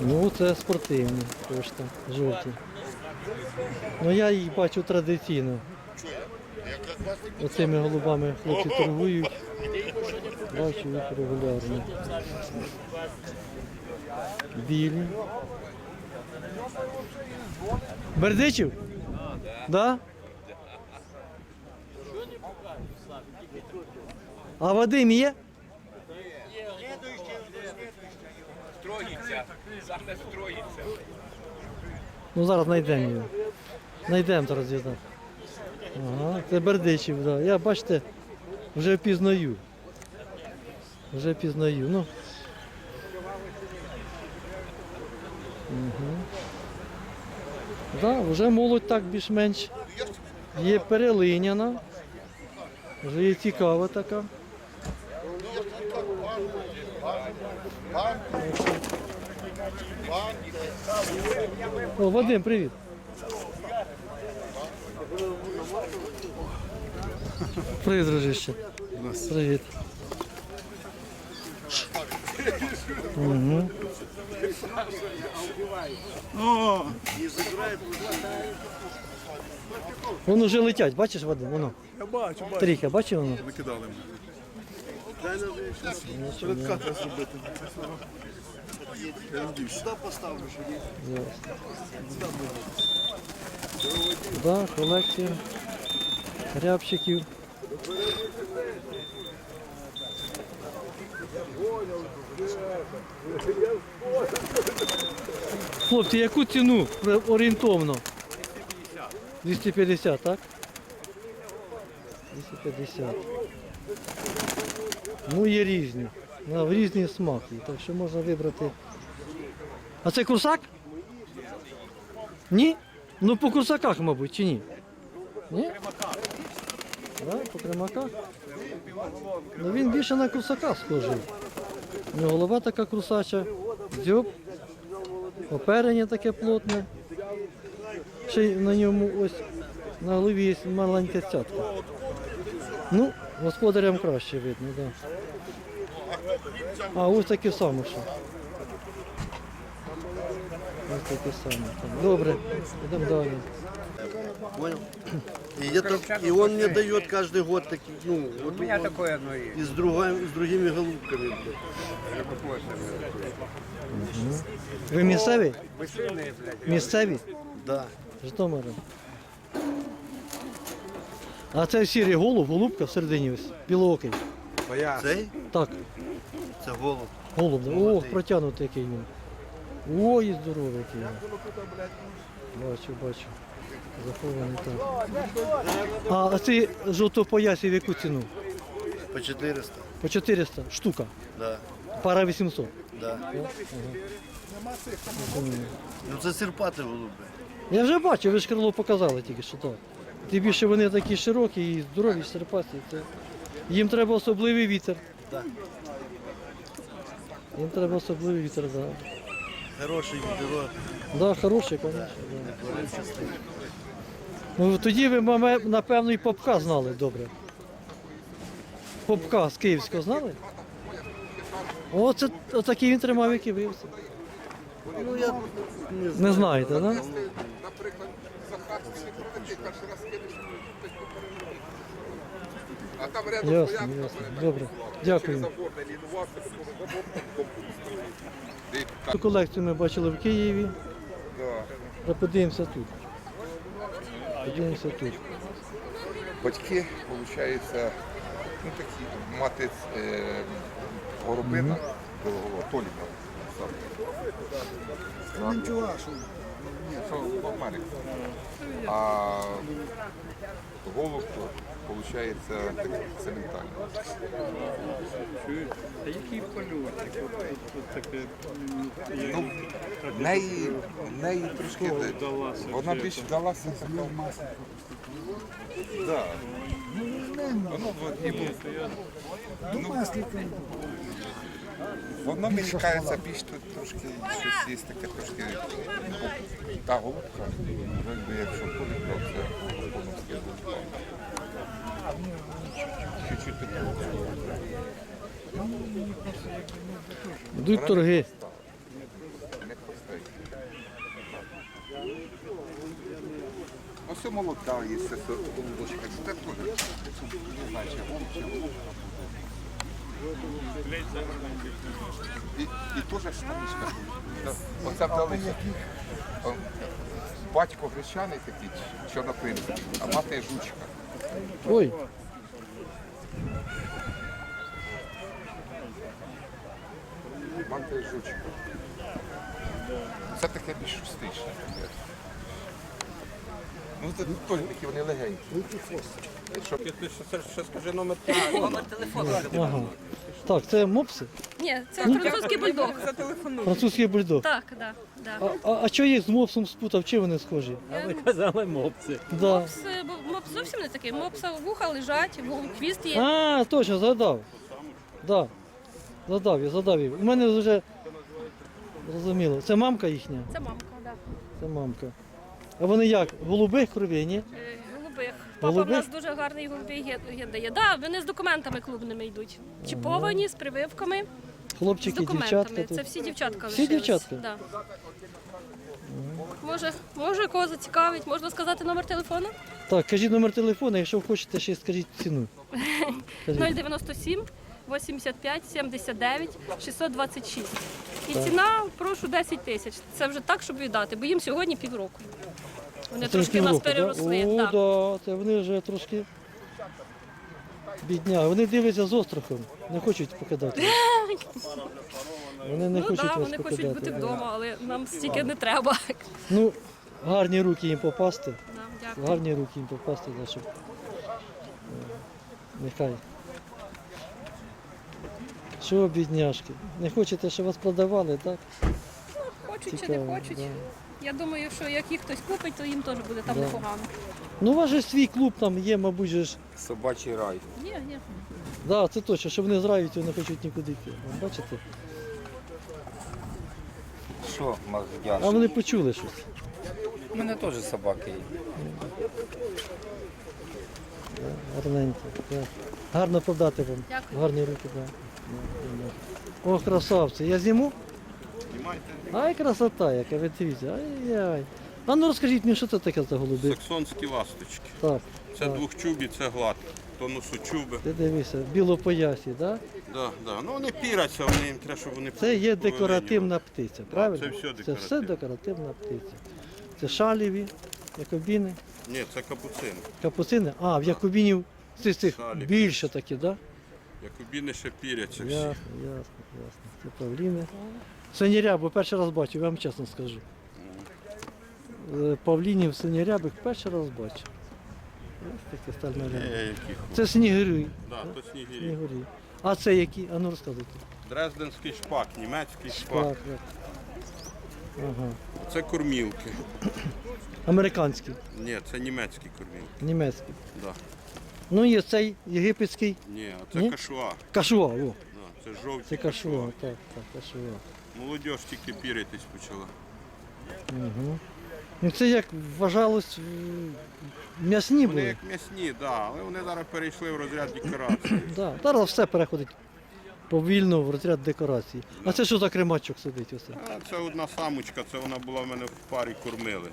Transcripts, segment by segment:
Ну, це спортивні кошти, жовті. Ну я їх бачу традиційно. Оцими голубами хлопці торгують. Бачу їх регулярно. Білі. Бердичів? Да? А Вадим є? Саме строїться. Ну зараз знайдемо його. Знайдемо зараз його. Ага, це Бердичів, да. Я бачите, вже пізнаю. Вже пізнаю. Ну. Угу. Да, вже молодь так більш-менш є перелиняна. Вже є цікава така. О, Вадим, привіт. Привіт, дружище. Привіт. Угу. Воно вже летять, бачиш, Вадим? Воно. Я бачу, бачу. Трійка, бачиш воно? Викидали мене. Передка треба зробити. Не дівся. Да, колекція рябчиків. Хлопці, яку ціну орієнтовно? 250, так? 250. Ну, є різні. В різні смаки, так що можна вибрати. А це курсак? Ні? Ну по курсаках, мабуть, чи ні? Ні? Да, по кремаках. Ну він більше на курсака схожий. У голова така курсача, дзьоб, оперення таке плотне. Ще на ньому ось на голові є маленька цятка. Ну, господарям краще видно, так. Да. А ось таке саме ще. Ось таке саме. Так, Добре, йдемо далі. Понял? И, это, и он мне дает каждый год такие, ну, вот У меня он- такое одно есть. и с, другой, с другими голубками. блядь. Ви місцеві? Вы сильные, блядь. Місцеві? Да. Житомира. А це сірий голуб, голубка всередині ось, білоокий. Цей? Так, Це голуб. голуб. Ох, протягнутий який він. Ой, здоровий який він. Бачу, бачу. Захований так. А, а ці жовтопоясі в яку ціну? По 400. По 400 штука. Да. Пара 800. Да. Ну це сірпати голуби. Я вже бачив, ви ж крило показали тільки що так. Тим більше вони такі широкі і здорові, серпасті. Це... Їм треба особливий вітер. Так. Їм треба особливий вітер, так. Да. Хороший відео. Да, хороший, звісно. Да. Ну, тоді ви, маме, напевно, і попка знали добре. Попка з Київського знали? О, це отакий він тримав, як і ви. Ну я не знаю. Не знаєте, так? Да? наприклад, Захарський не проведи, перший раз кинеш, а там рядом Ясно, ясно. Добре. Дякую. Цю колекцію ми бачили в Києві. Да. Подивимося тут. Подивимося тут. Батьки, виходить, ну такі, мати е, горобина, Дорогого, Толіка. Це в Америці. А голуб, виходить, такий цементальний. Та який польотик? Ну, неї, трошки вона вже більш та? вдалася така. Да. Воно от ніби. Ну, воно мені кажеться більш тут трошки щось є таке трошки. ну, Та голубка, вже би якщо полюбляв, це голубка. Чуть-чуть. Йдуть торги. Ось молода є це голубочка. Це теж, не знаю, чи голуб, чи І, і теж штанішка. Оце вдалися. Батько гречаний такий, чорнопинний, а мати жучка. Ой, Мати жучка. Це таке більш шустичне. Ну, це теж такі вони легенькі. Що, Ти ще, ще скажи номер телефону. ага. Так, це мопси? Ні, це французький бульдог. Французький бульдог. Так, да, да. А, а, а що їх з мопсом спутав? Чи вони схожі? А ви казали мопці. Да. Мопс, е, бо- мопс зовсім не такий. Мопса вуха лежать, ву- хвіст є. А, точно, задав. Да. Задав я, задав я. У мене вже зрозуміло. Це мамка їхня? Це мамка, да. Це мамка. А вони як? Голубих кровей, ні? Е, Голубих. Папа Голубих? в нас дуже гарний голубий ге- ге дає. Да, вони з документами клубними йдуть. Чіповані, з прививками, з Хлопчики, документами. дівчатка. Це Тут. всі дівчатка Всі лишились. дівчатка? Да. Може, може кого зацікавить, можна сказати номер телефону? Так, кажіть номер телефону, якщо хочете, ще скажіть ціну. Кажіть. 097 85 79 626. І ціна, прошу, 10 тисяч. Це вже так, щоб віддати, бо їм сьогодні півроку. Вони трошки нас да? переросли. О, да. да, це вони вже трошки бідня. Вони дивляться з острахом, не хочуть покидати. Вони не ну хочуть так, вас вони покидати. хочуть бути вдома, але нам стільки не треба. Ну, гарні руки їм попасти. Да, дякую. Гарні руки їм попасти, да, щоб е, нехай. Що, бідняшки? Не хочете, щоб вас продавали, так? Хочуть чи не хочуть. да. Я думаю, що як їх хтось купить, то їм теж буде там Да. непогано. Ну, у вас же свій клуб там є, мабуть, же ж. Собачий рай. Ні, ні. Да, це точно, що вони зрають, то не хочуть нікуди йти. От Бачите? Що, А вони почули щось. У мене теж собаки є. Гарненько. Да. Гарно продати вам. Дякую. Гарні руки, да. Да, О, красавці. Я зніму? Ай, красота, яка ви дивіться. Ай-яй. А ну розкажіть мені, що це таке за голуби? Саксонські ласточки. Так, Це Так. двохчубі, це гладкі. То носочуби. ти дивися, білопоясі, да? Да, да. Ну вони піряться, вони їм треба, щоб вони Це є повинені. декоративна птиця, правильно? це все Це все декоративна птиця. Це шаліві, якобіни, Ні, це капуцин. капуцини. А, в якобінів цих, цих Шаліві. більше такі, так? Да? Якобіни ще піряться всі. Ясно, ясно, ясно. Це павліни. Синіря, бо перший раз бачу, я вам чесно скажу. Е, Павлінів синірябих перший раз. Ось таке стальне Це снігирі. Да, то снігирі. снігирі. А це які? А ну розказуйте. Дрезденський шпак, німецький Так, шпак. Ага. Це кормілки. Американський, Ні, це німецькі кормілки. німецький. Да. Ну є цей єгипетський Ні, а це Ні? кашуа. кашуа. О, Да, це жовті це кашуа. так, так, кашуа. Молодіж тільки піритись почала. Угу. Ну це як вважалось м, м'ясні Вони були. як м'ясні, да, але вони зараз перейшли в розряд декорації. Да. Зараз все переходить повільно в розряд декорації. А це що за кремачок сидить оце? А це одна самочка, це вона була в мене в парі кормили.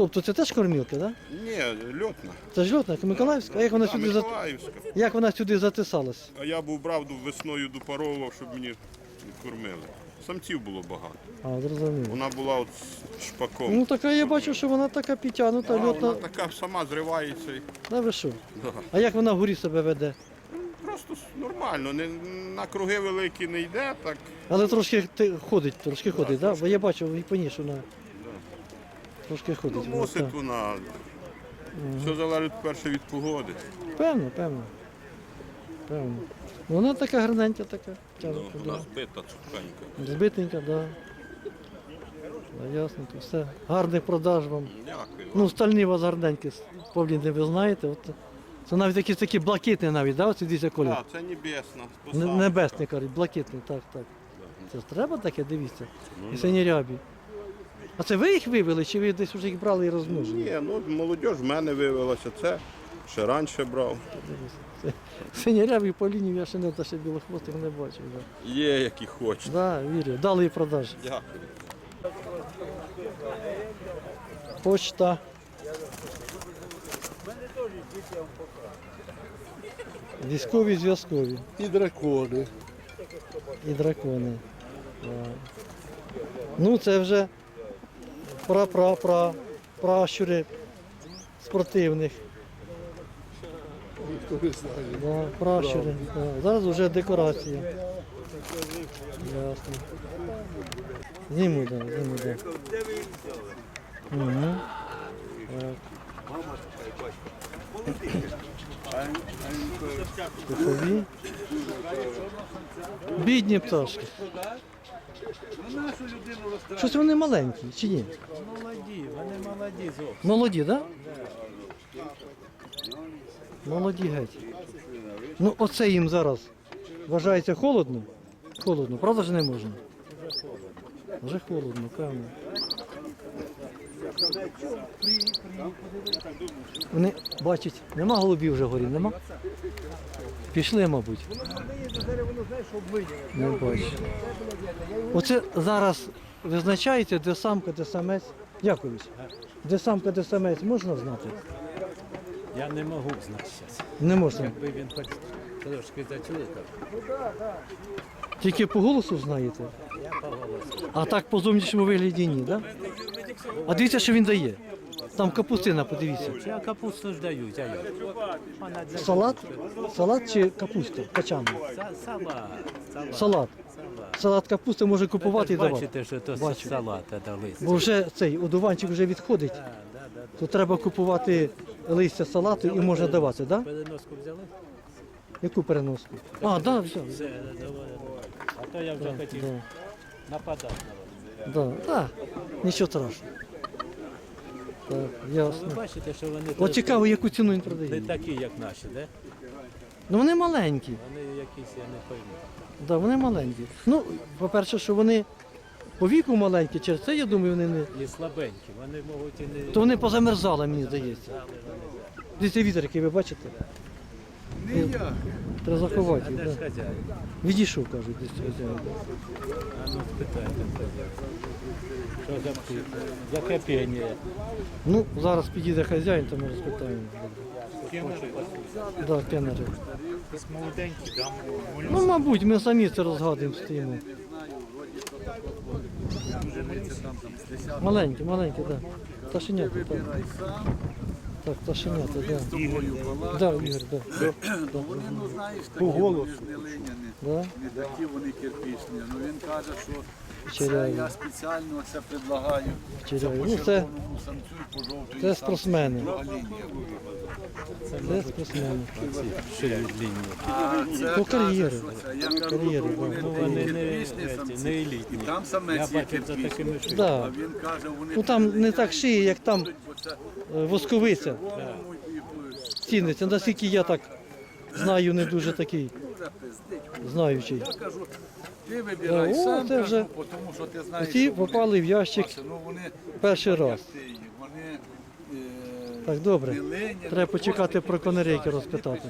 Тобто це теж кормілка, так? Да? Ні, льотна. Це ж льотна, Миколаївська. А як вона Да, сюди за... Миколаївська. як вона сюди затисалась? А я був брав весною допаровував, щоб мені кормили. Самців було багато. А, зрозуміло. Вона була от з шпаком. Ну така я бачу, що вона така підтягнута, А, льотна. вона така сама зривається. і- Да ви що? Да. А як вона вгорі себе веде? Просто с- нормально, не, на круги великі не йде, так Але трошки ти- ходить, трошки ходить, да? Бо я бачив і по ній, що вона трошки ходить. ну, мусить так. вона. Все залежить перше від погоди. Певно, певно. Певно. Вона така гарненька така. Ну, вона да. збита, цупенька. Збитенька, да. Да, ясненько, все. Гарних продаж вам. Дякую. Ну, стальні у вас гарненькі, Павліни, ви знаєте. От, це навіть якісь такі блакитні навіть, да? Оці дивіться колір. Так, це небесна. Посадка. Небесний кажуть, блакитний, так, так. Це ж треба таке, дивіться. І сині рябі. А це ви їх вивели, чи ви десь вже їх брали і розмножили? Ні, ну молодь в мене виявилася. Це Ще раніше брав. Синярявий полінів я ще не та ще білохвостих не бачив. Да. Є, які хочуть. Да, вірю. Дали і продажі. Дякую. Почта. Військові зв'язкові І дракони. і дракони. Да. Ну, це вже пра-пра-пра пращури спортивних. Да, пращури. Да. Зараз вже декорація. Ясно. Зніму, да, зніму, да. Угу. Бідні пташки. Щось вони маленькі, чи ні? Молоді, вони молоді зовсім. Молоді, так? Да? Молоді геть. Ну оце їм зараз вважається холодно. Холодно, правда ж не можна? Вже холодно, певно. Вони бачать, нема голубів вже горі, нема? Пішли, мабуть. Не бачу. Оце зараз визначається, де самка, де самець. Якович, де самка, де самець можна знати? Я не можу знати зараз. Не можна. Якби він хоч трошки зачули, так Тільки по голосу знаєте. я по голосу. А так по зовнішньому вигляді ні, так? А дивіться, що він дає. Там капустина, подивіться. Я капусту ж даю, я. Вона для Салат? Салат чи капуста? Качана? Са- Салат. Салат. Салат. Капусти може купувати і давати. Бачите, що то Бачу. салата дали. Бо вже цей одуванчик вже відходить, то треба купувати листя салату і можна давати. Да? Переноску взяли? Яку переноску? А, так, да, взяв. Все, давай. А то я вже хотів Да, нападати на вас. да, да. Нічого страшного. Так, Ви ясно. бачите, що вони От цікаво, яку ціну він не продає. такі, як наші, де? Ну вони маленькі. Вони якісь, я не пойму. Да, вони маленькі. Ну, по-перше, що вони по віку маленькі, через це, я думаю, вони не. І слабенькі, вони можуть і не... То вони позамерзали, мені здається. Дивіться вітер, який ви бачите. Треба заховати їх. Да. Відійшов, кажуть, десь хазяїн. А ну спитайте хазяїн. Що за птиця? Яке пення? Ну, зараз підійде хазяїн, то ми розпитаємо. Да, да? Ну, мабуть, ми самі це розгадуємо, стоїмо. Маленькі, маленькі, так. Да. Пташенята, так. Так, пташенята. Да. Да, Ігор, да. Вони, ну знаєш, такі вони ж не линяні, Да. не такі вони кирпічні. Ну він каже, що це я спеціально це предлагаю. По Ну, це- червоному самцю і по жовтої це самці. спортсмени. Друга лінія. Це спортсмени. Шиї. А це То каже, кар'єри. що це. Я кажу, Кар'єри, то вони. Ну вони не, кирпічні еті, самці. І елітні. там Я самець є бачив за кирпічний. такими шиї. А Да. він каже, вони Ну там не так шиє, як там бо це е, восковиця червоному і- ціниться. Наскільки я так знаю, не дуже такий це. Знаючий. Я кажу, ти вибирай О, сам, це вже- тому що ти знаєш, Ці що вони- попали в ящик Бачите, ну вони перший раз. вони е, Так, добре. не Треба почекати про конерейки розпитати.